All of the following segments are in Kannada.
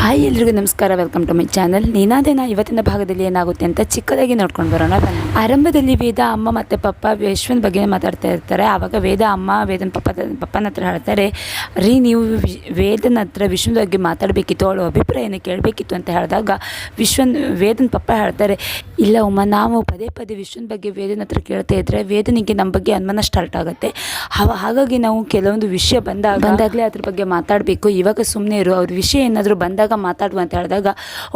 ಹಾಯ್ ಎಲ್ರಿಗೂ ನಮಸ್ಕಾರ. ವೆಲ್ಕಮ್ ಟು ಮೈ ಚಾನಲ್ ನೀನಾದೇನ ಇವತ್ತಿನ ಭಾಗದಲ್ಲಿ ಏನಾಗುತ್ತೆ ಅಂತ ಚಿಕ್ಕದಾಗಿ ನೋಡ್ಕೊಂಡು ಬರೋಣ. ಆರಂಭದಲ್ಲಿ ವೇದ ಅಮ್ಮ ಮತ್ತು ಪಪ್ಪ ವಿಶ್ವನ ಬಗ್ಗೆ ಮಾತಾಡ್ತಾ ಇರ್ತಾರೆ. ಆವಾಗ ವೇದ ಅಮ್ಮ ವೇದನ ಪಪ್ಪ ಪಪ್ಪನ ಹತ್ರ ಹೇಳ್ತಾರೆ ರೀ ನೀವು ವೇದನ ಹತ್ರ ವಿಶ್ವನ ಬಗ್ಗೆ ಮಾತಾಡಬೇಕಿತ್ತು ಅವಳು ಅಭಿಪ್ರಾಯನ ಕೇಳಬೇಕಿತ್ತು ಅಂತ ಹೇಳಿದಾಗ ವಿಶ್ವನ್ ವೇದನ ಪಪ್ಪ ಹೇಳ್ತಾರೆ ಇಲ್ಲ ಉಮ್ಮ ನಾವು ಪದೇ ಪದೇ ವಿಶ್ವನ ಬಗ್ಗೆ ವೇದನ ಹತ್ರ ಕೇಳ್ತಾ ಇದ್ದರೆ ವೇದನಿಗೆ ನಮ್ಮ ಬಗ್ಗೆ ಅನುಮಾನ ಸ್ಟಾರ್ಟ್ ಆಗುತ್ತೆ. ಹಾಗಾಗಿ ನಾವು ಕೆಲವೊಂದು ವಿಷಯ ಬಂದಾಗ ಬಂದಾಗಲೇ ಅದ್ರ ಬಗ್ಗೆ ಮಾತಾಡಬೇಕು. ಇವಾಗ ಸುಮ್ಮನೆ ಇರು. ಅವ್ರ ವಿಷಯ ಏನಾದರೂ ಬಂದಾಗ ಮಾತಾಡುವ ಅಂತ ಹೇಳಿದಾಗ,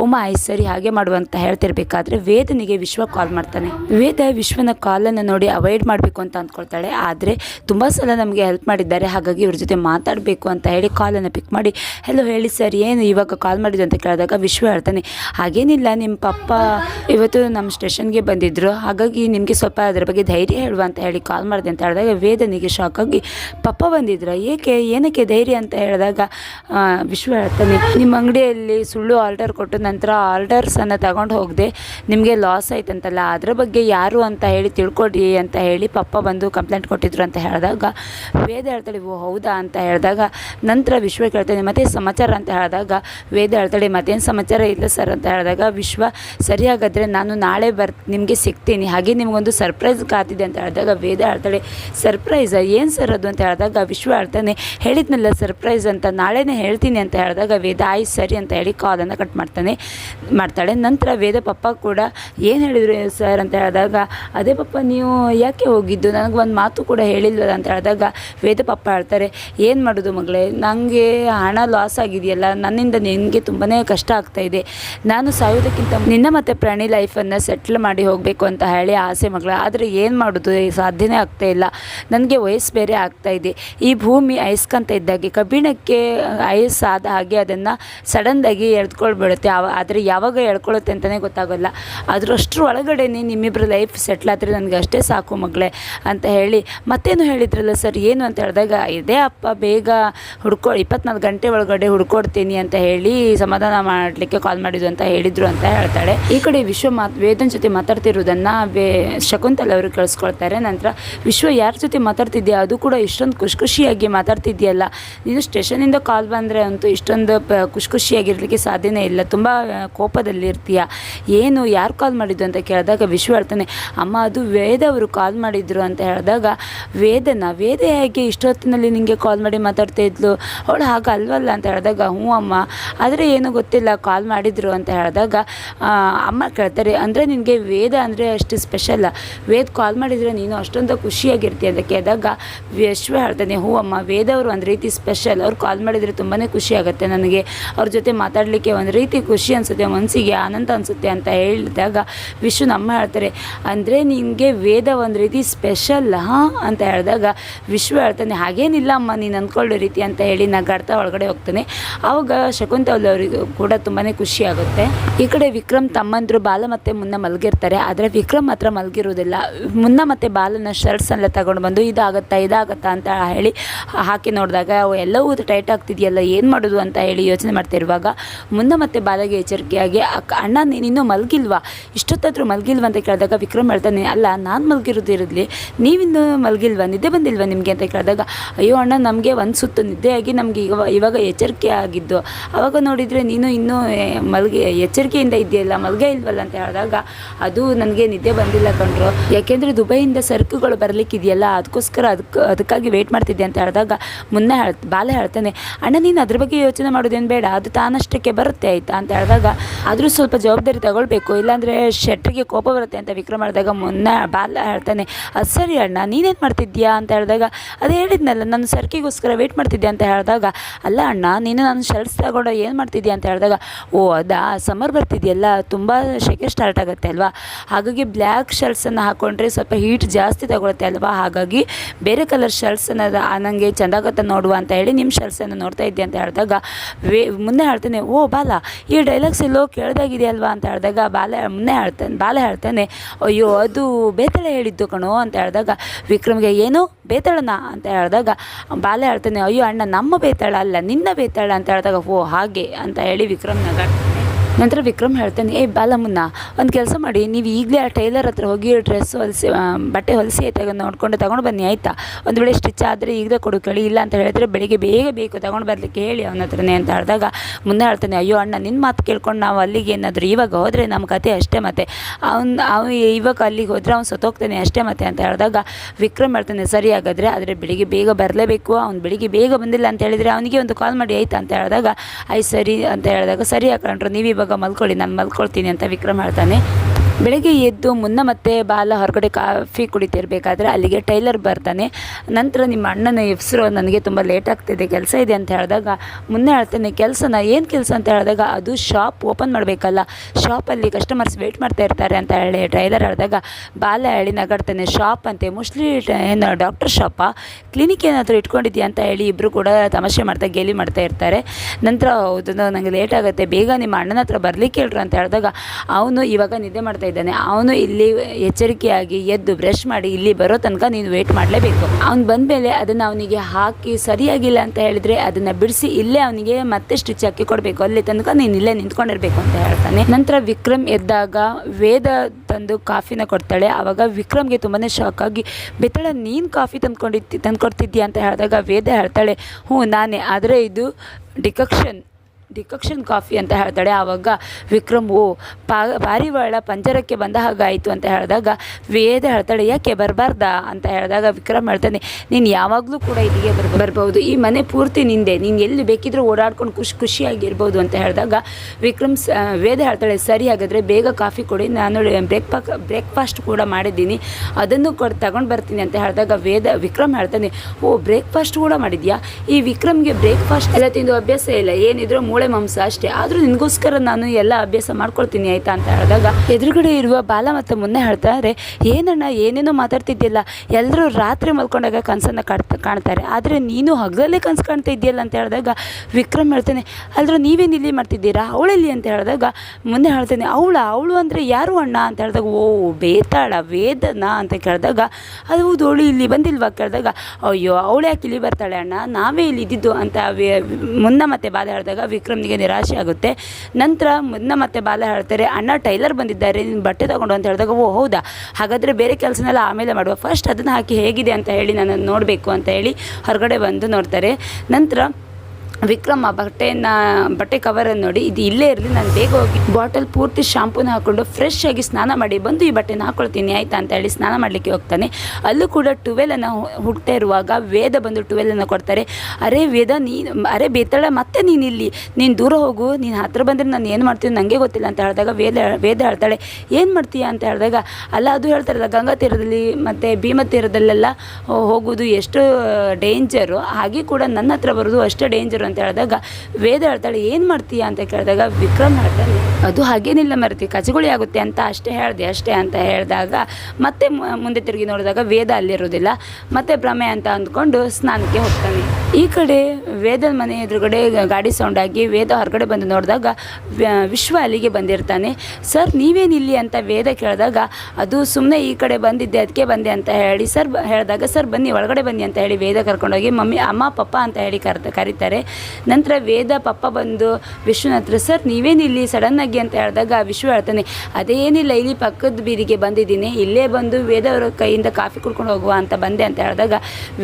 ಉಮ ಆಯ್ತು ಸರಿ ಹಾಗೆ ಮಾಡುವಂತ ಹೇಳ್ತಿರ್ಬೇಕಾದ್ರೆ ವೇದನಿಗೆ ವಿಶ್ವ ಕಾಲ್ ಮಾಡ್ತಾನೆ. ವೇದ ವಿಶ್ವನ ಕಾಲನ್ನು ನೋಡಿ ಅವಾಯ್ಡ್ ಮಾಡಬೇಕು ಅಂತ ಅಂದ್ಕೊಳ್ತಾಳೆ. ಆದರೆ ತುಂಬ ಸಲ ನಮಗೆ ಹೆಲ್ಪ್ ಮಾಡಿದ್ದಾರೆ. ಹಾಗಾಗಿ ಇವ್ರ ಜೊತೆ ಮಾತಾಡಬೇಕು ಅಂತ ಹೇಳಿ ಕಾಲನ್ನು ಪಿಕ್ ಮಾಡಿ ಹೆಲೋ ಹೇಳಿ ಸರ್, ಏನು ಇವಾಗ ಕಾಲ್ ಮಾಡಿದ್ದು ಅಂತ ಕೇಳಿದಾಗ ವಿಶ್ವ ಹೇಳ್ತಾನೆ, ಹಾಗೇನಿಲ್ಲ ನಿಮ್ಮ ಪಪ್ಪ ಇವತ್ತು ನಮ್ಮ ಸ್ಟೇಷನ್ಗೆ ಬಂದಿದ್ದರು ಹಾಗಾಗಿ ನಿಮಗೆ ಸ್ವಲ್ಪ ಅದರ ಬಗ್ಗೆ ಧೈರ್ಯ ಹೇಳುವ ಅಂತ ಹೇಳಿ ಕಾಲ್ ಮಾಡಿದೆ ಅಂತ ಹೇಳಿದಾಗ ವೇದನಿಗೆ ಶಾಕ್ ಆಗಿ, ಪಪ್ಪ ಬಂದಿದ್ರ? ಏಕೆ? ಏನಕ್ಕೆ ಧೈರ್ಯ? ಅಂತ ಹೇಳಿದಾಗ ವಿಶ್ವ ಹೇಳ್ತಾನೆ, ನಿಮ್ಮ ಅಂಗಡಿಯಲ್ಲಿ ಸುಳ್ಳು ಆರ್ಡರ್ ಕೊಟ್ಟು ನಂತರ ಆರ್ಡರ್ಸನ್ನು ತಗೊಂಡು ಹೋಗದೆ ನಿಮಗೆ ಲಾಸ್ ಆಯ್ತಂತಲ್ಲ, ಅದರ ಬಗ್ಗೆ ಯಾರು ಅಂತ ಹೇಳಿ ತಿಳ್ಕೊಡಿ ಅಂತ ಹೇಳಿ ಪಪ್ಪ ಬಂದು ಕಂಪ್ಲೇಂಟ್ ಕೊಟ್ಟಿದ್ರು ಅಂತ ಹೇಳಿದಾಗ, ವೇದ ಹೇಳ್ತಾಳೆ, ಓ ಹೌದಾ ಅಂತ ಹೇಳಿದಾಗ, ನಂತರ ವಿಶ್ವ ಕೇಳ್ತಾನೆ, ಮತ್ತೆ ಸಮಾಚಾರ ಅಂತ ಹೇಳಿದಾಗ, ವೇದ ಹೇಳ್ತಾಳೆ, ಮತ್ತೇನು ಸಮಾಚಾರ ಇಲ್ಲ ಸರ್ ಅಂತ ಹೇಳಿದಾಗ, ವಿಶ್ವ ಸರಿ ಹಾಗಾದರೆ ನಾನು ನಾಳೆ ಬರ್, ನಿಮಗೆ ಸಿಗ್ತೀನಿ, ಹಾಗೆ ನಿಮಗೊಂದು ಸರ್ಪ್ರೈಸ್ ಕಾತಿದೆ ಅಂತ ಹೇಳಿದಾಗ, ವೇದ ಹೇಳ್ತಾಳೆ ಸರ್ಪ್ರೈಸ ಏನು ಸರ್ ಅದು ಅಂತ ಹೇಳಿದಾಗ, ವಿಶ್ವ ಹೇಳ್ತಾನೆ, ಹೇಳಿದ್ನಲ್ಲ ಸರ್ಪ್ರೈಸ್ ಅಂತ, ನಾಳೆನೇ ಹೇಳ್ತೀನಿ ಅಂತ ಹೇಳಿದಾಗ, ವೇದ, ಆಯ್ತು ಸರಿ ಅಂತ ಹೇಳಿ ಕಾಲನ್ನು ಕಟ್ ಮಾಡ್ತಾನೆ, ಮಾಡ್ತಾಳೆ. ನಂತರ ವೇದ ಪಪ್ಪ ಕೂಡ ಏನು ಹೇಳಿದ್ರು ಸರ್ ಅಂತ ಹೇಳಿದಾಗ, ಅದೇ ಪಪ್ಪ, ನೀವು ಯಾಕೆ ಹೋಗಿದ್ದು? ನನಗೆ ಒಂದು ಮಾತು ಕೂಡ ಹೇಳಿಲ್ಲ ಅಂತ ಹೇಳಿದಾಗ ವೇದ ಪಪ್ಪ ಹೇಳ್ತಾರೆ, ಏನು ಮಾಡೋದು ಮಗಳೇ? ನನಗೆ ಹಣ ಲಾಸ್ ಆಗಿದೆಯಲ್ಲ, ನನ್ನಿಂದ ನಿನಗೆ ತುಂಬಾ ಕಷ್ಟ ಆಗ್ತಾ ಇದೆ. ನಾನು ಸಾಯೋದಕ್ಕಿಂತ ನಿನ್ನ ಮತ್ತು ಪ್ರಾಣಿ ಲೈಫನ್ನು ಸೆಟ್ಲ್ ಮಾಡಿ ಹೋಗಬೇಕು ಅಂತ ಹೇಳಿ ಆಸೆ ಮಗಳ, ಆದರೆ ಏನು ಮಾಡೋದು? ಸಾಧ್ಯನೇ ಆಗ್ತಾ ಇಲ್ಲ. ನನಗೆ ವಯಸ್ಸು ಬೇರೆ ಆಗ್ತಾ ಇದೆ. ಈ ಭೂಮಿ ಐಸ್ಕಂತ ಇದ್ದಾಗೆ, ಕಬ್ಬಿಣಕ್ಕೆ ಆದ ಹಾಗೆ ಅದನ್ನು ಸಡನ್ನಾಗಿ ಎಳ್ಕೊಳ್ಬಿಡುತ್ತೆ. ಅವ, ಆದರೆ ಯಾವಾಗ ಎಳ್ಕೊಳ್ಳುತ್ತೆ ಅಂತಲೇ ಗೊತ್ತಾಗೋಲ್ಲ. ಅದರಷ್ಟರ ಒಳಗಡೆನೆ ನಿಮ್ಮಿಬ್ಬರ ಲೈಫ್ ಸೆಟ್ಲ್ ಆದರೆ ನನಗೆ ಅಷ್ಟೇ ಸಾಕು ಮಗಳೇ ಅಂತ ಹೇಳಿ ಮತ್ತೇನು ಹೇಳಿದ್ರಲ್ಲ ಸರ್ ಏನು ಅಂತ ಹೇಳಿದಾಗ, ಇದೇ ಅಪ್ಪ, ಬೇಗ ಹುಡ್ಕೊ, ಇಪ್ಪತ್ನಾಲ್ಕು ಗಂಟೆ ಒಳಗಡೆ ಹುಡ್ಕೊಡ್ತೀನಿ ಅಂತ ಹೇಳಿ ಸಮಾಧಾನ ಮಾಡಲಿಕ್ಕೆ ಕಾಲ್ ಮಾಡಿದ್ದು ಅಂತ ಹೇಳಿದರು ಅಂತ ಹೇಳ್ತಾಳೆ. ಈ ಕಡೆ ವಿಶ್ವ ಮಾತ್, ವೇದನ್ ಜೊತೆ ಮಾತಾಡ್ತಿರೋದನ್ನು ವೇ, ಶಕುಂತಲ ಅವರು ಕೇಳಿಸ್ಕೊಳ್ತಾರೆ. ನಂತರ, ವಿಶ್ವ, ಯಾರ ಜೊತೆ ಮಾತಾಡ್ತಿದ್ಯಾ? ಅದು ಕೂಡ ಇಷ್ಟೊಂದು ಖುಷಿ ಖುಷಿಯಾಗಿ ಮಾತಾಡ್ತಿದ್ಯಲ್ಲ. ನೀನು ಸ್ಟೇಷನಿಂದ ಕಾಲ್ ಬಂದರೆ ಅಂತೂ ಇಷ್ಟೊಂದು ಖುಷಿ ಖುಷಿ ಖುಷಿಯಾಗಿರ್ಲಿಕ್ಕೆ ಸಾಧ್ಯನೇ ಇಲ್ಲ. ತುಂಬ ಕೋಪದಲ್ಲಿ ಇರ್ತೀಯ ಏನು, ಯಾರು ಕಾಲ್ ಮಾಡಿದ್ದು ಅಂತ ಕೇಳಿದಾಗ ವಿಶ್ವ ಅಮ್ಮ, ಅದು ವೇದ ಅವರು ಕಾಲ್ ಮಾಡಿದ್ರು ಅಂತ ಹೇಳಿದಾಗ, ವೇದನ? ವೇದ ಹೇಗೆ? ಇಷ್ಟೊತ್ತಿನಲ್ಲಿ ನಿಮಗೆ ಕಾಲ್ ಮಾಡಿ ಮಾತಾಡ್ತಾ ಇದ್ಲು? ಅವಳು ಹಾಗೆ ಅಲ್ವಲ್ಲ ಅಂತ ಹೇಳಿದಾಗ, ಹ್ಞೂ ಅಮ್ಮ. ಆದರೆ ಏನು ಗೊತ್ತಿಲ್ಲ ಕಾಲ್ ಮಾಡಿದ್ರು ಅಂತ ಹೇಳಿದಾಗ ಅಮ್ಮ ಕೇಳ್ತಾರೆ, ಅಂದರೆ ನಿನಗೆ ವೇದ ಅಂದರೆ ಅಷ್ಟು ಸ್ಪೆಷಲ್ಲ ವೇದ ಕಾಲ್ ಮಾಡಿದರೆ ನೀನು ಅಷ್ಟೊಂದು ಖುಷಿಯಾಗಿರ್ತೀಯ? ಅಂತ ಕೇಳಿದಾಗ ವಿಶ್ವ ಹೇಳ್ತಾನೆ ಹ್ಞೂ ಅಮ್ಮ. ವೇದ ಅವರು ಒಂದು ರೀತಿ ಸ್ಪೆಷಲ್ ಅವ್ರು ಕಾಲ್ ಮಾಡಿದರೆ ತುಂಬಾ ಖುಷಿ ಆಗುತ್ತೆ ನನಗೆ. ಅವ್ರ ಜೊತೆ ಮಾತಾಡಲಿಕ್ಕೆ ಒಂದು ರೀತಿ ಖುಷಿ ಅನಿಸುತ್ತೆ ಮನಸ್ಸಿಗೆ ಆನಂದ ಅನಿಸುತ್ತೆ ಅಂತ ಹೇಳಿದಾಗ ವಿಶ್ವ ನಮ್ಮ ಹೇಳ್ತಾರೆ, ಅಂದರೆ ನಿನಗೆ ವೇದ ಒಂದು ರೀತಿ ಸ್ಪೆಷಲ್ ಹಾಂ ಅಂತ ಹೇಳಿದಾಗ ವಿಶ್ವ ಹೇಳ್ತಾನೆ, ಹಾಗೇನಿಲ್ಲ ಅಮ್ಮ, ನೀನು ಅಂದ್ಕೊಳ್ಳೋ ರೀತಿ ಅಂತ ಹೇಳಿ ನಗಾಡ್ತಾ ಒಳಗಡೆ ಹೋಗ್ತಾನೆ. ಆವಾಗ ಶಕುಂತಲ್ ಅವರಿಗೂ ಕೂಡ ತುಂಬಾ ಖುಷಿ ಆಗುತ್ತೆ. ಈ ಕಡೆ ವಿಕ್ರಮ್ ತಮ್ಮಂದರು ಬಾಲ ಮತ್ತೆ ಮುನ್ನ ಮಲಗಿರ್ತಾರೆ, ಆದರೆ ವಿಕ್ರಮ್ ಮಾತ್ರ ಮಲಗಿರೋದಿಲ್ಲ ಮುನ್ನ ಮತ್ತೆ ಬಾಲನ ಶರ್ಟ್ಸ್ ಎಲ್ಲ ತಗೊಂಡು ಬಂದು, ಇದಾಗತ್ತಾ ಇದಾಗತ್ತಾ? ಅಂತ ಹೇಳಿ ಹಾಕಿ ನೋಡಿದಾಗ ಎಲ್ಲವೂ ಟೈಟ್ ಆಗ್ತಿದೆಯಲ್ಲ, ಏನು ಮಾಡೋದು? ಅಂತ ಹೇಳಿ ಯೋಚನೆ ಮಾಡ್ತಿರುವಾಗ ಮುಂದೆ ಮತ್ತೆ ಬಾಲಗೆ ಎಚ್ಚರಿಕೆಯಾಗಿ, ಅಕ್ಕ, ಅಣ್ಣ ನೀನಿನ್ನೂ ಮಲಗಿಲ್ವಾ? ಇಷ್ಟೊತ್ತಾದರೂ ಮಲಗಿಲ್ವಾ? ಅಂತ ಕೇಳಿದಾಗ ವಿಕ್ರಮ್ ಹೇಳ್ತಾನೆ, ಅಲ್ಲ, ನಾನು ಮಲಗಿರೋದು ಇರಲಿ. ನೀವಿನ್ನೂ ಮಲಗಿಲ್ವಾ? ನಿದ್ದೆ ಬಂದಿಲ್ವಾ ನಿಮಗೆ? ಅಂತ ಕೇಳಿದಾಗ, ಅಯ್ಯೋ ಅಣ್ಣ, ನಮಗೆ ಒಂದು ಸುತ್ತು ನಿದ್ದೆಯಾಗಿ ನಮಗೆ ಇವ, ಇವಾಗ ಎಚ್ಚರಿಕೆ ಆಗಿದ್ದು. ಆವಾಗ ನೋಡಿದರೆ ನೀನು ಇನ್ನೂ ಮಲಗಿ, ಎಚ್ಚರಿಕೆಯಿಂದ ಇದೆಯಲ್ಲ ಮಲಗೇ ಇಲ್ವಲ್ಲ? ಅಂತ ಹೇಳಿದಾಗ, ಅದು ನನಗೆ ನಿದ್ದೆ ಬಂದಿಲ್ಲ ಕಣ್ರು. ಯಾಕೆಂದರೆ ದುಬೈಯಿಂದ ಸರಕುಗಳು ಬರಲಿಕ್ಕಿದೆಯಲ್ಲ ಅದಕ್ಕೋಸ್ಕರ ಅದಕ್ಕೆ ಅದಕ್ಕಾಗಿ ವೆಯ್ಟ್ ಮಾಡ್ತಿದ್ದೆ. ಅಂತ ಹೇಳಿದಾಗ, ಮುನ್ನೆ ಹೇಳ್ ಬಾಲ ಹೇಳ್ತಾನೆ, ಅಣ್ಣ, ನೀನು ಅದ್ರ ಬಗ್ಗೆ ಯೋಚನೆ ಮಾಡೋದೇನು ಬೇಡ. ಅದು ತಾನಷ್ಟಕ್ಕೆ ಬರುತ್ತೆ ಆಯಿತಾ ಅಂತ ಹೇಳಿದಾಗ ಆದರೂ ಸ್ವಲ್ಪ ಜವಾಬ್ದಾರಿ ತಗೊಳ್ಬೇಕು. ಇಲ್ಲಾಂದರೆ ಶೆಟ್ಟರಿಗೆ ಕೋಪ ಬರುತ್ತೆ ಅಂತ ವಿಕ್ರಮ್ ಹೇಳಿದಾಗ ಮುನ್ನ ಬಾಲ ಹೇಳ್ತಾನೆ, ಅದು ಸರಿ ಅಣ್ಣ, ನೀನೇನು ಮಾಡ್ತಿದ್ಯಾ? ಅಂತ ಹೇಳಿದಾಗ, ಅದೇ ಹೇಳಿದ್ನಲ್ಲ, ನಾನು ಸರ್ಕಿಗೋಸ್ಕರ ವೆಯ್ಟ್ ಮಾಡ್ತಿದ್ದೆ ಅಂತ ಹೇಳಿದಾಗ, ಅಲ್ಲ ಅಣ್ಣ, ನೀನು ನಾನು ಶರ್ಟ್ಸ್ ತಗೊಂಡು ಏನು ಮಾಡ್ತಿದ್ಯಾ? ಅಂತ ಹೇಳಿದಾಗ, ಓ, ಅದಾ ಸಮರ್ ಬರ್ತಿದೆಯಲ್ಲ, ತುಂಬ ಶೆಕೆ ಸ್ಟಾರ್ಟ್ ಆಗುತ್ತೆ ಅಲ್ವಾ? ಹಾಗಾಗಿ ಬ್ಲ್ಯಾಕ್ ಶರ್ಟ್ಸನ್ನು ಹಾಕ್ಕೊಂಡ್ರೆ ಸ್ವಲ್ಪ ಹೀಟ್ ಜಾಸ್ತಿ ತಗೊಳುತ್ತೆ ಅಲ್ವಾ? ಹಾಗಾಗಿ ಬೇರೆ ಕಲರ್ ಶರ್ಟ್ಸನ್ನು ನನಗೆ ಚೆಂದಾಗತ್ತೆ ನೋಡುವ ಅಂತ ಹೇಳಿ ನಿಮ್ಮ ಶರ್ಟ್ಸನ್ನು ನೋಡ್ತಾ ಇದ್ದೆ ಅಂತ ಹೇಳಿದಾಗ, ವೇ, ಮುನ್ನೆ ಹೇಳ್ತಾನೆ ಓ ಬಾಲ, ಈ ಡೈಲಾಗ್ಸ್ ಎಲ್ಲೋ ಕೇಳ್ದಾಗಿದೆಯಲ್ವಾ ಅಂತ ಹೇಳಿದಾಗ, ಬಾಲ, ಮುಂದೆ ಹೇಳ್ತಾನೆ ಬಾಲ ಹೇಳ್ತಾನೆ ಅಯ್ಯೋ, ಅದು ಬೇತಳೆ ಹೇಳಿದ್ದು ಕಣೋ, ಅಂತ ಹೇಳಿದಾಗ, ವಿಕ್ರಮ್ಗೆ ಏನು? ಬೇತಾಳನ? ಅಂತ ಹೇಳಿದಾಗ, ಬಾಲ ಹೇಳ್ತಾನೆ ಅಯ್ಯೋ ಅಣ್ಣ, ನಮ್ಮ ಬೇತಾಳ ಅಲ್ಲ, ನಿನ್ನ ಬೇತಾಳ? ಅಂತ ಹೇಳಿದಾಗ, ಓ, ಹಾಗೆ, ಅಂತ ಹೇಳಿ ವಿಕ್ರಮ್ ನಂತರ ವಿಕ್ರಮ್ ಹೇಳ್ತಾನೆ, ಏ ಬಾಲಮ್ಮನ್ನ ಒಂದು ಕೆಲಸ ಮಾಡಿ, ನೀವು ಈಗಲೇ ಆ ಟೈಲರ್ ಹತ್ರ ಹೋಗಿ ಡ್ರೆಸ್ ಹೊಲಿಸಿ ಬಟ್ಟೆ ಹೊಲಿಸಿ ತಗೊಂಡು ನೋಡ್ಕೊಂಡು ತಗೊಂಡು ಬನ್ನಿ, ಆಯಿತಾ? ಒಂದು ವೇಳೆ ಸ್ಟಿಚ್ ಆದರೆ ಈಗಲೇ ಕೊಡು, ಕೇಳಿ, ಇಲ್ಲ ಅಂತ ಹೇಳಿದ್ರೆ ಬೆಳಿಗ್ಗೆ ಬೇಗ ಬೇಕು, ತಗೊಂಡು ಬರಲಿಕ್ಕೆ ಹೇಳಿ ಅವನ ಹತ್ರನೇ ಅಂತ ಹೇಳಿದಾಗ ಮುಂದೆ ಹೇಳ್ತಾನೆ, ಅಯ್ಯೋ ಅಣ್ಣ ನಿನ್ನ ಮಾತು ಕೇಳ್ಕೊಂಡು ನಾವು ಅಲ್ಲಿಗೆ ಏನಾದರೂ, ಇವಾಗ ಹೋದರೆ ನಮ್ಮ ಕತೆ ಅಷ್ಟೇ ಮತ್ತೆ. ಅವ್ನು ಅವ್ನು ಇವಾಗ ಅಲ್ಲಿಗೆ ಹೋದರೆ ಅವ್ನು ಸತ್ತೋಗ್ತಾನೆ ಅಷ್ಟೇ ಮತ್ತೆ, ಅಂತ ಹೇಳಿದಾಗ ವಿಕ್ರಮ್ ಹೇಳ್ತಾನೆ, ಸರಿ ಹಾಗಾದರೆ, ಆದರೆ ಬೆಳಿಗ್ಗೆ ಬೇಗ ಬರಲೇಬೇಕು, ಅವ್ನು ಬೆಳಿಗ್ಗೆ ಬೇಗ ಬಂದಿಲ್ಲ ಅಂತ ಹೇಳಿದರೆ ಅವನಿಗೆ ಒಂದು ಕಾಲ್ ಮಾಡಿ, ಆಯ್ತಾ? ಅಂತ ಹೇಳಿದಾಗ, ಆಯ್ತು ಸರಿ, ಅಂತ ಹೇಳಿದಾಗ, ಸರಿ ಹಾಕೊಂಡ್ರು ನೀವು ಇವಾಗ ಮಲ್ಕೊಳ್ಳಿ ನಾನು ಮಲ್ಕೊಳ್ತೀನಿ ಅಂತ ವಿಕ್ರಮ್ ಹೇಳ್ತಾನೆ. ಬೆಳಗ್ಗೆ ಎದ್ದು ಮುನ್ನ ಮತ್ತೆ ಬಾಲ ಹೊರಗಡೆ ಕಾಫಿ ಕುಡಿತಿರ್ಬೇಕಾದ್ರೆ ಅಲ್ಲಿಗೆ ಟೈಲರ್ ಬರ್ತಾನೆ. ನಂತರ ನಿಮ್ಮ ಅಣ್ಣನ ಹೆಸರು ನನಗೆ ತುಂಬ ಲೇಟ್ ಆಗ್ತಿದೆ, ಕೆಲಸ ಇದೆ ಅಂತ ಹೇಳಿದಾಗ ಮುನ್ನೆ ಹೇಳ್ತಾನೆ, ಕೆಲಸನ ಏನು ಕೆಲಸ? ಅಂತ ಹೇಳಿದಾಗ, ಅದು ಶಾಪ್ ಓಪನ್ ಮಾಡಬೇಕಲ್ಲ, ಶಾಪಲ್ಲಿ ಕಸ್ಟಮರ್ಸ್ ವೇಟ್ ಮಾಡ್ತಾ ಇರ್ತಾರೆ, ಅಂತ ಹೇಳಿ ಟೈಲರ್ ಹೇಳಿದಾಗ, ಬಾಲ ಹೇಳಿ ನಗಾಡ್ತಾನೆ, ಶಾಪ್ ಅಂತೆ, ಮೋಸ್ಟ್ಲಿ ಏನು, ಡಾಕ್ಟರ್ ಶಾಪಾ? ಕ್ಲಿನಿಕ್ ಏನಾದರೂ ಇಟ್ಕೊಂಡಿದ್ಯಾ? ಅಂತ ಹೇಳಿ ಇಬ್ಬರು ಕೂಡ ತಮಾಷೆ ಮಾಡ್ತಾ ಗೇಲಿ ಮಾಡ್ತಾ ಇರ್ತಾರೆ. ನಂತರ ಹೌದು ನನಗೆ ಲೇಟ್ ಆಗುತ್ತೆ, ಬೇಗ ನಿಮ್ಮ ಅಣ್ಣನ ಹತ್ರ ಬರ್ಲಿಕ್ಕೆ ಹೇಳ್ರು ಅಂತ ಹೇಳಿದಾಗ, ಅವನು ಇವಾಗ ನಿದ್ದೆ ಮಾಡ್ತಾ ಇದ್ದಾನೆ, ಅವನು ಇಲ್ಲಿ ಎಚ್ಚರಿಕೆಯಾಗಿ ಎದ್ದು ಬ್ರಷ್ ಮಾಡಿ ಇಲ್ಲಿ ಬರೋ ತನಕ ನೀನು ವೇಟ್ ಮಾಡಲೇಬೇಕು. ಅವ್ನು ಬಂದಮೇಲೆ ಅದನ್ನು ಅವನಿಗೆ ಹಾಕಿ ಸರಿಯಾಗಿಲ್ಲ ಅಂತ ಹೇಳಿದ್ರೆ ಅದನ್ನು ಬಿಡಿಸಿ ಇಲ್ಲೇ ಅವನಿಗೆ ಮತ್ತೆ ಸ್ಟಿಚ್ ಹಾಕಿ ಕೊಡಬೇಕು. ಅಲ್ಲಿ ತನಕ ನೀನು ಇಲ್ಲೇ ನಿಂತ್ಕೊಂಡಿರ್ಬೇಕು ಅಂತ ಹೇಳ್ತಾನೆ. ನಂತರ ವಿಕ್ರಮ್ ಎದ್ದಾಗ ವೇದ ತಂದು ಕಾಫಿನ ಕೊಡ್ತಾಳೆ. ಆವಾಗ ವಿಕ್ರಮ್ಗೆ ತುಂಬಾ ಶಾಕ್ ಆಗಿ, ಬೆತ್ತಳ, ನೀನು ಕಾಫಿ ತಂದ್ಕೊಂಡಿದ್ದಿ, ತಂದ್ಕೊಡ್ತಿದ್ಯಾ? ಅಂತ ಹೇಳಿದಾಗ ವೇದ ಹೇಳ್ತಾಳೆ, ಹ್ಞೂ, ನಾನೇ. ಆದರೆ ಇದು ಡಿಕಕ್ಷನ್ ಡಿಕಕ್ಷನ್ ಕಾಫಿ ಅಂತ ಹೇಳ್ತಾಳೆ. ಆವಾಗ ವಿಕ್ರಮ್, ಓ, ಪಾ, ಪಾರಿವಾಳ ಪಂಜರಕ್ಕೆ ಬಂದ ಹಾಗಾಯಿತು ಅಂತ ಹೇಳಿದಾಗ, ವೇದ ಹೇಳ್ತಾಳೆ, ಯಾಕೆ ಬರಬಾರ್ದಾ? ಅಂತ ಹೇಳಿದಾಗ ವಿಕ್ರಮ್ ಹೇಳ್ತಾನೆ, ನೀನು ಯಾವಾಗಲೂ ಕೂಡ ಇಲ್ಲಿಗೆ ಬರ್ ಬರ್ಬೋದು ಈ ಮನೆ ಪೂರ್ತಿ ನಿಂದೆ. ನೀನು ಎಲ್ಲಿ ಬೇಕಿದ್ರೂ ಓಡಾಡ್ಕೊಂಡು ಖುಷಿ, ಖುಷಿಯಾಗಿರ್ಬೋದು. ಅಂತ ಹೇಳಿದಾಗ ವಿಕ್ರಮ್ ವೇದ ಹೇಳ್ತಾಳೆ, ಸರಿ ಹಾಗಾದರೆ ಬೇಗ ಕಾಫಿ ಕೊಡಿ. ನಾನು ಬ್ರೇಕ್ಫಾಕ್ ಬ್ರೇಕ್ಫಾಸ್ಟ್ ಕೂಡ ಮಾಡಿದ್ದೀನಿ. ಅದನ್ನು ಕೊಡ್, ತಗೊಂಡು ಬರ್ತೀನಿ. ಅಂತ ಹೇಳಿದಾಗ ವೇದ, ವಿಕ್ರಮ್ ಹೇಳ್ತಾನೆ, ಓ, ಬ್ರೇಕ್ಫಾಸ್ಟ್ ಕೂಡ ಮಾಡಿದ್ಯಾ? ಈ ವಿಕ್ರಮ್ಗೆ ಬ್ರೇಕ್ಫಾಸ್ಟ್ ಎಲ್ಲ ತಿಂದು ಅಭ್ಯಾಸ ಇಲ್ಲ. ಏನಿದ್ರು ಮೂಳೆ ಮಾಂಸ ಅಷ್ಟೇ. ಆದರೂ ನಿನಗೋಸ್ಕರ ನಾನು ಎಲ್ಲ ಅಭ್ಯಾಸ ಮಾಡ್ಕೊಳ್ತೀನಿ, ಆಯ್ತಾ ಅಂತ ಹೇಳಿದಾಗ ಎದುರುಗಡೆ ಇರುವ ಬಾಲ ಮತ್ತು ಮುನ್ನೆ ಹೇಳ್ತಾರೆ, ಏನಣ್ಣ, ಏನೇನೋ ಮಾತಾಡ್ತಿದ್ದಿಲ್ಲ ಎಲ್ಲರೂ ರಾತ್ರಿ ಮಲ್ಕೊಂಡಾಗ ಕನಸನ್ನು ಕಾಣ್ತಾರೆ. ಆದರೆ ನೀನು ಹಗಲೇ ಕನಸು ಕಾಣ್ತಾ ಇದೆಯಲ್ಲ ಅಂತ ಹೇಳಿದಾಗ ವಿಕ್ರಮ್ ಹೇಳ್ತಾನೆ ಅಲ್ರ ನೀವೇನು ಇಲ್ಲಿ ಮಾಡ್ತಿದ್ದೀರಾ? ಅವಳೆಲ್ಲಿ ಅಂತ ಹೇಳಿದಾಗ ಮುಂದೆ ಹೇಳ್ತಾನೆ, ಅವಳ, ಅವಳು ಅಂದರೆ ಯಾರು ಅಣ್ಣ? ಅಂತ ಹೇಳಿದಾಗ, ಓ, ಬೇತಾಳ, ವೇದನ? ಅಂತ ಕೇಳಿದಾಗ, ಅದು ಹೌದು ಅವಳು ಇಲ್ಲಿ ಬಂದಿಲ್ವಾ? ಕೇಳಿದಾಗ, ಅಯ್ಯೋ, ಅವಳು ಯಾಕೆ ಇಲ್ಲಿ ಬರ್ತಾಳೆ ಅಣ್ಣ? ನಾವೇ ಇಲ್ಲಿ ಇದ್ದಿದ್ದು ಅಂತ ಮುನ್ನ ಮತ್ತೆ ಬಾಧೆ ಹೇಳಿದಾಗ ವಿಕ್ರಮ್ನಿಗೆ ನಿರಾಶೆ ಆಗುತ್ತೆ. ನಂತರ ಮುನ್ನ ಮತ್ತೆ ಬಾಲ ಹೇಳ್ತಾರೆ, ಅಣ್ಣ, ಟೈಲರ್ ಬಂದಿದ್ದಾರೆ, ನೀನು ಬಟ್ಟೆ ತಗೊಂಡು ಅಂತ ಹೇಳಿದಾಗ, ಓ, ಹೌದಾ? ಹಾಗಾದರೆ ಬೇರೆ ಕೆಲಸನೆಲ್ಲ ಆಮೇಲೆ ಮಾಡುವ. ಫಸ್ಟ್ ಅದನ್ನು ಹಾಕಿ ಹೇಗಿದೆ ಅಂತ ಹೇಳಿ ನಾನು ನೋಡಬೇಕು ಅಂತ ಹೇಳಿ ಹೊರಗಡೆ ಬಂದು ನೋಡ್ತಾರೆ. ನಂತರ ವಿಕ್ರಮ್ ಆ ಬಟ್ಟೆನ ಬಟ್ಟೆ ಕವರನ್ನು ನೋಡಿ, ಇದು ಇಲ್ಲೇ ಇರಲಿ, ನಾನು ಬೇಗ ಹೋಗಿ ಬಾಟಲ್ ಪೂರ್ತಿ ಶಾಂಪೂನ ಹಾಕೊಂಡು ಫ್ರೆಶ್ ಆಗಿ ಸ್ನಾನ ಮಾಡಿ ಬಂದು ಈ ಬಟ್ಟೆನ ಹಾಕೊಳ್ತೀನಿ, ಆಯ್ತಾ ಅಂತ ಹೇಳಿ ಸ್ನಾನ ಮಾಡಲಿಕ್ಕೆ ಹೋಗ್ತಾನೆ. ಅಲ್ಲೂ ಕೂಡ ಟುವೆಲನ್ನು ಹುಡ್ತಾ ಇರುವಾಗ ವೇದ ಬಂದು ಟುವೆಲನ್ನು ಕೊಡ್ತಾರೆ. ಅರೆ ವೇದ, ನೀನು, ಅರೆ ಬೇತಾಳ, ಮತ್ತೆ ನೀನು ಇಲ್ಲಿ ನೀನು ದೂರ ಹೋಗು, ನೀನು ಹತ್ರ ಬಂದರೆ ನಾನು ಏನು ಮಾಡ್ತೀನಿ ನನಗೆ ಗೊತ್ತಿಲ್ಲ ಅಂತ ಹೇಳಿದಾಗ ವೇದ ವೇದ ಹೇಳ್ತಾಳೆ, ಏನು ಮಾಡ್ತೀಯಾ? ಅಂತ ಹೇಳಿದಾಗ, ಅಲ್ಲ, ಅದು ಹೇಳ್ತಾರಲ್ಲ ಗಂಗಾ ತೀರದಲ್ಲಿ ಮತ್ತು ಭೀಮ ತೀರದಲ್ಲೆಲ್ಲ ಹೋಗೋದು ಎಷ್ಟು ಡೇಂಜರು ಹಾಗೆ ಕೂಡ ನನ್ನ ಹತ್ರ ಬರೋದು ಅಷ್ಟೇ ಡೇಂಜರು ಅಂತ ಹೇಳಿದಾಗ, ವೇದ ಹೇಳ್ತಾಳೆ, ಏನು ಮಾಡ್ತೀಯಾ? ಅಂತ ಕೇಳಿದಾಗ, ವಿಕ್ರಮ್ ಹೇಳ್ತಾನೆ. ಅದು ಹಾಗೇನಿಲ್ಲ ಮರತಿ, ಕಚಗುಳಿ ಆಗುತ್ತೆ ಅಂತ ಅಷ್ಟೇ ಹೇಳಿದೆ, ಅಷ್ಟೇ ಅಂತ ಹೇಳಿದಾಗ, ಮತ್ತೆ ಮುಂದೆ ತಿರುಗಿ ನೋಡಿದಾಗ ವೇದ ಅಲ್ಲಿರೋದಿಲ್ಲ ಮತ್ತೆ ಭ್ರಮೆ ಅಂತ ಅಂದ್ಕೊಂಡು ಸ್ನಾನಕ್ಕೆ ಹೋಗ್ತಾನೆ. ಈ ಕಡೆ ವೇದನ ಮನೆ ಎದುರುಗಡೆ ಗಾಡಿ ಸೌಂಡ್ ಆಗಿ ವೇದ ಹೊರಗಡೆ ಬಂದು ನೋಡಿದಾಗ ವಿಶ್ವ ಅಲ್ಲಿಗೆ ಬಂದಿರ್ತಾನೆ. ಸರ್, ನೀವೇನು ಇಲ್ಲಿ? ಅಂತ ವೇದ ಕೇಳಿದಾಗ, ಅದು ಸುಮ್ಮನೆ ಈ ಕಡೆ ಬಂದಿದ್ದೆ ಅದಕ್ಕೆ ಬಂದೆ ಅಂತ ಹೇಳಿ, ಸರ್ ಹೇಳಿದಾಗ, ಸರ್, ಬನ್ನಿ, ಒಳಗಡೆ ಬನ್ನಿ ಅಂತ ಹೇಳಿ ವೇದ ಕರ್ಕೊಂಡೋಗಿ, ಮಮ್ಮಿ, ಅಮ್ಮ, ಪಪ್ಪ ಅಂತ ಹೇಳಿ ಕರ್ತ, ಕರೀತಾರೆ. ನಂತರ ವೇದ ಪಪ್ಪ ಬಂದು ವಿಶ್ವನ ಹತ್ರ ಸರ್ ನೀವೇನಿಲ್ಲಿ ಸಡನ್ನಾಗಿ ಅಂತ ಹೇಳಿದಾಗ ವಿಶ್ವ ಹೇಳ್ತಾನೆ ಅದೇನಿಲ್ಲ ಇಲ್ಲಿ ಪಕ್ಕದ ಬೀದಿಗೆ ಬಂದಿದ್ದೀನಿ, ಇಲ್ಲೇ ಬಂದು ವೇದ ಅವರ ಕೈಯಿಂದ ಕಾಫಿ ಕುಡ್ಕೊಂಡು ಹೋಗುವ ಅಂತ ಬಂದೆ ಅಂತ ಹೇಳಿದಾಗ,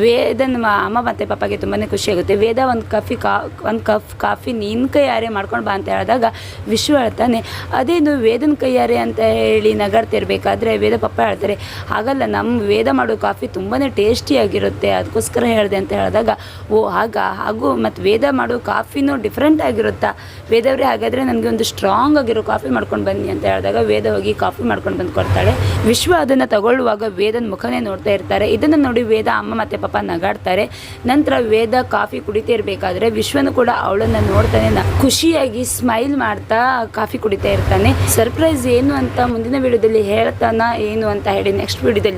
ವೇದನ ಅಮ್ಮ ಮತ್ತು ಪಪ್ಪಗೆ ತುಂಬಾ ಖುಷಿಯಾಗುತ್ತೆ ವೇದ, ಒಂದು ಕಾಫಿ ಕಾ, ಒಂದು ಕಫ್ ಕಾಫಿ ನಿನ್ನ ಕೈಯಾರೆ ಮಾಡ್ಕೊಂಡು ಬಾ ಅಂತ ಹೇಳಿದಾಗ ವಿಶ್ವ ಹೇಳ್ತಾನೆ, ಅದೇನು ವೇದನ ಕೈಯಾರೆ ಅಂತ ಹೇಳಿ ನಗಾಡ್ತಿರ್ಬೇಕಾದ್ರೆ ವೇದ ಪಪ್ಪ ಹೇಳ್ತಾರೆ, ಹಾಗಲ್ಲ ನಮ್ಮ ವೇದ ಮಾಡೋ ಕಾಫಿ ತುಂಬಾ ಟೇಸ್ಟಿಯಾಗಿರುತ್ತೆ ಅದಕ್ಕೋಸ್ಕರ ಹೇಳಿದೆ ಅಂತ ಹೇಳಿದಾಗ, ಓ ಆಗ ಹಾಗೂ ಮತ್ತು ವೇದ ಮಾಡೋ ಕಾಫಿನೂ ಡಿಫ್ರೆಂಟ್ ಆಗಿರುತ್ತಾ? ವೇದವ್ರೆ, ಹಾಗಾದರೆ ನನಗೆ ಒಂದು ಸ್ಟ್ರಾಂಗ್ ಆಗಿರೋ ಕಾಫಿ ಮಾಡ್ಕೊಂಡು ಬನ್ನಿ ಅಂತ ಹೇಳಿದಾಗ ವೇದ ಹೋಗಿ ಕಾಫಿ ಮಾಡ್ಕೊಂಡು ಬಂದು ಕೊಡ್ತಾಳೆ. ವಿಶ್ವ ಅದನ್ನು ತಗೊಳ್ಳುವಾಗ ವೇದನ ಮುಖನೇ ನೋಡ್ತಾ ಇರ್ತಾರೆ. ಇದನ್ನು ನೋಡಿ ವೇದ ಅಮ್ಮ ಮತ್ತು ಪಾಪ ನಗಾಡ್ತಾರೆ. ನಂತರ ವೇದ ಕಾಫಿ ಕುಡಿತಾ ಇರಬೇಕಾದ್ರೆ ವಿಶ್ವನು ಕೂಡ ಅವಳನ್ನು ನೋಡ್ತಾನೆ ಖುಷಿಯಾಗಿ ಸ್ಮೈಲ್ ಮಾಡ್ತಾ ಕಾಫಿ ಕುಡಿತಾ ಇರ್ತಾನೆ. ಸರ್ಪ್ರೈಸ್ ಏನು ಅಂತ ಮುಂದಿನ ವಿಡಿಯೋದಲ್ಲಿ ಹೇಳ್ತಾನ ಏನು ಅಂತ ಹೇಳಿ ನೆಕ್ಸ್ಟ್ ವಿಡಿಯೋದಲ್ಲಿ